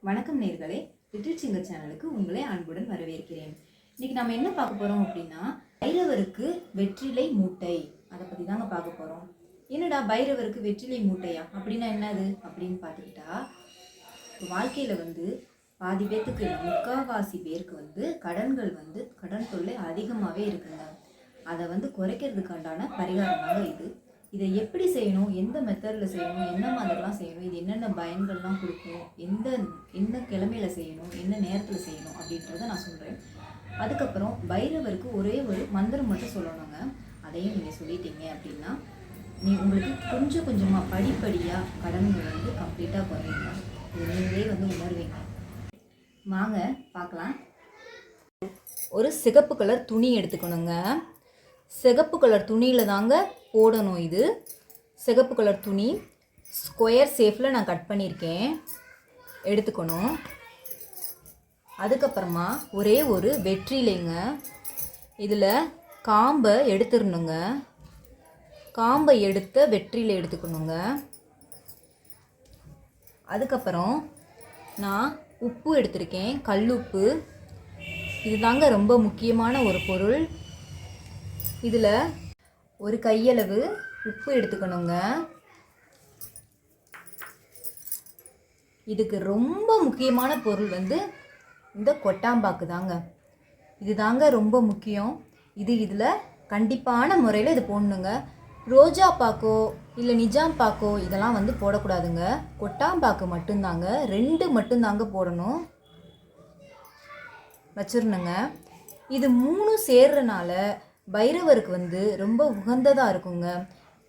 வணக்கம் நேர்களே. Little singer சேனலுக்கு உங்களை அன்புடன் வரவேற்கிறேன். இன்னைக்கு நம்ம என்ன பார்க்க போறோம் அப்படின்னா பைரவருக்கு வெற்றிலை மூட்டை. அதை பத்தி தாங்க பார்க்க போறோம். என்னடா பைரவருக்கு வெற்றிலை மூட்டையா? அப்படின்னா என்னது? அப்படின்னு பார்த்துக்கிட்டா வாழ்க்கையில் வாழ்க்கையில வந்து பாதி பேர்த்துக்கு முக்காவாசி பேருக்கு வந்து கடன்கள் வந்து கடன் தொல்லை அதிகமாகவே இருக்குங்க. அதை வந்து குறைக்கிறதுக்காண்டான பரிகாரமாக இது. இதை எப்படி செய்யணும்? எந்த மெத்தடில் செய்யணும்? என்ன மாதிரிலாம் செய்யணும்? இது என்னென்ன பயன்கள்லாம் கொடுக்கும்? எந்த என்ன கிழமையில் செய்யணும்? என்ன நேரத்தில் செய்யணும்? அப்படின்றத நான் சொல்கிறேன் அதுக்கப்புறம் பைரவருக்கு ஒரே ஒரு மந்திரம் மட்டும் சொல்லணுங்க அதையும் நீங்கள் சொல்லிட்டீங்க அப்படின்னா நீ உங்களுக்கு கொஞ்சம் கொஞ்சமாக படிப்படியாக கடன்கள் வந்து கம்ப்ளீட்டாக குறையுங்க இது நீங்களே வந்து உணர்வீங்க. வாங்க பார்க்கலாம். ஒரு சிகப்பு கலர் துணி எடுத்துக்கணுங்க. சிகப்பு கலர் துணியில் தாங்க போடணும் இது. சிகப்பு கலர் துணி. ஸ்கொயர் ஷேப்பில் நான் கட் பண்ணியிருக்கேன். எடுத்துக்கணும். அதுக்கப்புறமா ஒரே ஒரு வெற்றிலைங்க. இதில் காம்பை எடுத்துடணுங்க. காம்பை எடுத்த வெற்றிலை எடுத்துக்கணுங்க. அதுக்கப்புறம் நான் உப்பு எடுத்திருக்கேன். கல்லுப்பு இது தாங்க ரொம்ப முக்கியமான ஒரு பொருள். இதில் ஒரு கையளவு உப்பு எடுத்துக்கணுங்க. இதுக்கு ரொம்ப முக்கியமான பொருள் வந்து இந்த கொட்டாம்பாக்கு தாங்க. இது தாங்க ரொம்ப முக்கியம். இது இதில் கண்டிப்பான முறையில் இது போடணுங்க. ரோஜா பாக்கோ இல்லை நிஜாம் பாக்கோ இதெல்லாம் வந்து போடக்கூடாதுங்க. கொட்டாம்பாக்கு மட்டும்தாங்க. ரெண்டு மட்டும்தாங்க போடணும். வச்சிடணுங்க இது மூணும் சேர்றனால பைரவருக்கு வந்து ரொம்ப உகந்ததாக இருக்குங்க.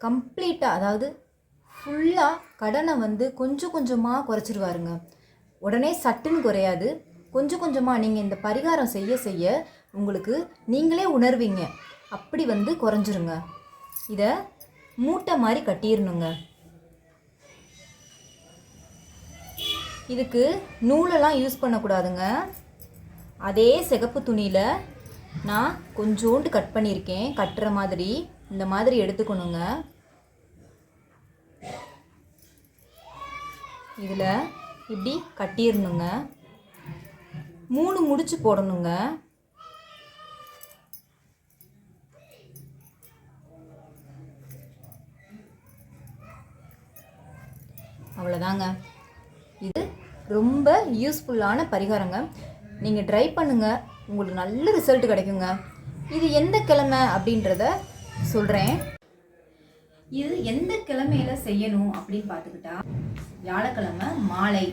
கம்ப்ளீட்டாக அதாவது ஃபுல்லாக கடனை வந்து கொஞ்சம் கொஞ்சமாக குறைச்சிருவாருங்க. உடனே சட்டுன்னு குறையாது. கொஞ்சம் கொஞ்சமாக நீங்கள் இந்த பரிகாரம் செய்ய செய்ய உங்களுக்கு நீங்களே உணர்வீங்க. அப்படி வந்து குறைஞ்சிருங்க. இதை மூட்டை மாதிரி கட்டிடணுங்க இதுக்கு நூலெல்லாம் யூஸ் பண்ணக்கூடாதுங்க. அதே சிகப்பு துணியில் நான் கொஞ்சோண்டு கட் பண்ணியிருக்கேன். கட்டுற மாதிரி இந்த மாதிரி எடுத்துக்கணுங்க. இதில் இப்படி கட்டிடணுங்க மூணு முடிச்சு போடணுங்க. அவ்வளோதாங்க இது ரொம்ப யூஸ்ஃபுல்லான பரிகாரங்க. நீங்கள் ட்ரை பண்ணுங்கள் உங்களுக்கு நல்ல ரிசல்ட் கிடைக்குங்க. இது எந்த கிழமை அப்படின்றத சொல்கிறேன் இது எந்த கிழமையில் செய்யணும் அப்படின்னு பார்த்துக்கிட்டா வியாழக்கிழமை மாலை.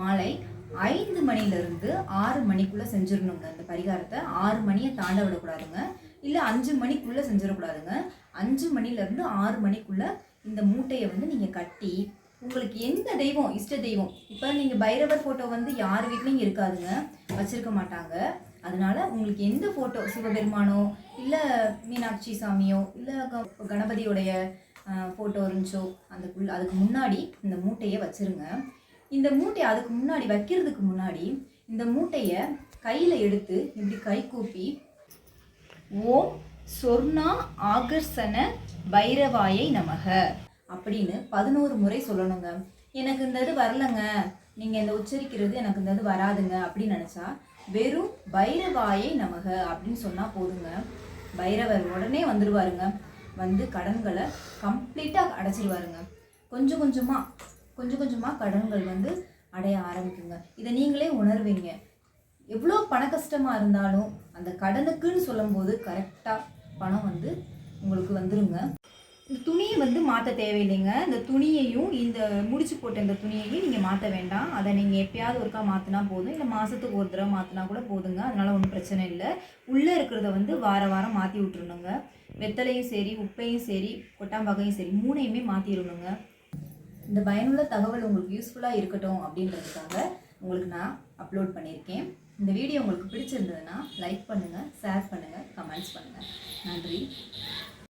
மாலை ஐந்து மணிலேருந்து ஆறு மணிக்குள்ளே செஞ்சிடணுங்க. அந்த பரிகாரத்தை ஆறு மணியை தாண்ட விடக்கூடாதுங்க. இல்லை அஞ்சு மணிக்குள்ளே செஞ்சிடக்கூடாதுங்க. அஞ்சு மணிலேருந்து ஆறு மணிக்குள்ளே இந்த மூட்டையை வந்து நீங்கள் கட்டி உங்களுக்கு எந்த தெய்வம்? இஷ்ட தெய்வம். இப்போ நீங்கள் பைரவர் ஃபோட்டோ வந்து யார் வீட்லேயும் இருக்காதுங்க. வச்சுருக்க மாட்டாங்க. அதனால உங்களுக்கு எந்த ஃபோட்டோ சிவபெருமானோ இல்லை மீனாட்சி சாமியோ இல்லை கணபதியோடைய ஃபோட்டோ இருந்துச்சோ அந்த அதுக்கு முன்னாடி இந்த மூட்டையை வச்சிருங்க. இந்த மூட்டையை அதுக்கு முன்னாடி வைக்கிறதுக்கு முன்னாடி இந்த மூட்டையை கையில் எடுத்து இப்படி கை கூப்பி ஓம் சொர்ணா ஆகர்ஷண பைரவாயை நமக. அப்படின்னு பதினோரு முறை சொல்லணுங்க. எனக்கு இந்த இது வரலங்க. நீங்கள் இந்த உச்சரிக்கிறது எனக்கு இந்த இது வராதுங்க அப்படின்னு நினச்சா வெறும் பைரவாயை நமக அப்படின்னு சொன்னால் போதுங்க. பைரவர் உடனே வந்துடுவாருங்க வந்து கடன்களை கம்ப்ளீட்டாக அடைச்சிருவாருங்க. கொஞ்சம் கொஞ்சமாக கொஞ்சம் கொஞ்சமாக கடன்கள் வந்து அடைய ஆரம்பிக்குங்க. இதை நீங்களே உணர்வீங்க. எவ்வளோ பண கஷ்டமாக இருந்தாலும் அந்த கடனுக்குன்னு சொல்லும்போது கரெக்டாக பணம் வந்து உங்களுக்கு வந்துருங்க. இந்த துணியை வந்து மாற்ற தேவையில்லைங்க. இந்த துணியையும் இந்த முடிச்சு போட்ட இந்த துணியையும் நீங்கள் மாற்ற வேண்டாம். அதை நீங்கள் எப்பயாவது ஒருக்கா மாற்றினா போதும். இல்லை மாதத்துக்கு ஒரு தடவை மாற்றினா கூட போதுங்க. அதனால் ஒன்றும் பிரச்சனை இல்லை. உள்ளே இருக்கிறத வந்து வார வாரம் மாற்றி விட்டுருணுங்க வெத்தலையும் சரி உப்பையும் சரி கொட்டாம்பாக்கையும் சரி மூணையுமே மாற்றிடணுங்க இந்த பயனுள்ள தகவல் உங்களுக்கு யூஸ்ஃபுல்லாக இருக்கட்டும் அப்படின்றதுக்காக உங்களுக்கு நான் அப்லோட் பண்ணியிருக்கேன். இந்த வீடியோ உங்களுக்கு பிடிச்சிருந்ததுன்னா லைக் பண்ணுங்கள் ஷேர் பண்ணுங்கள் கமெண்ட்ஸ் பண்ணுங்கள் நன்றி.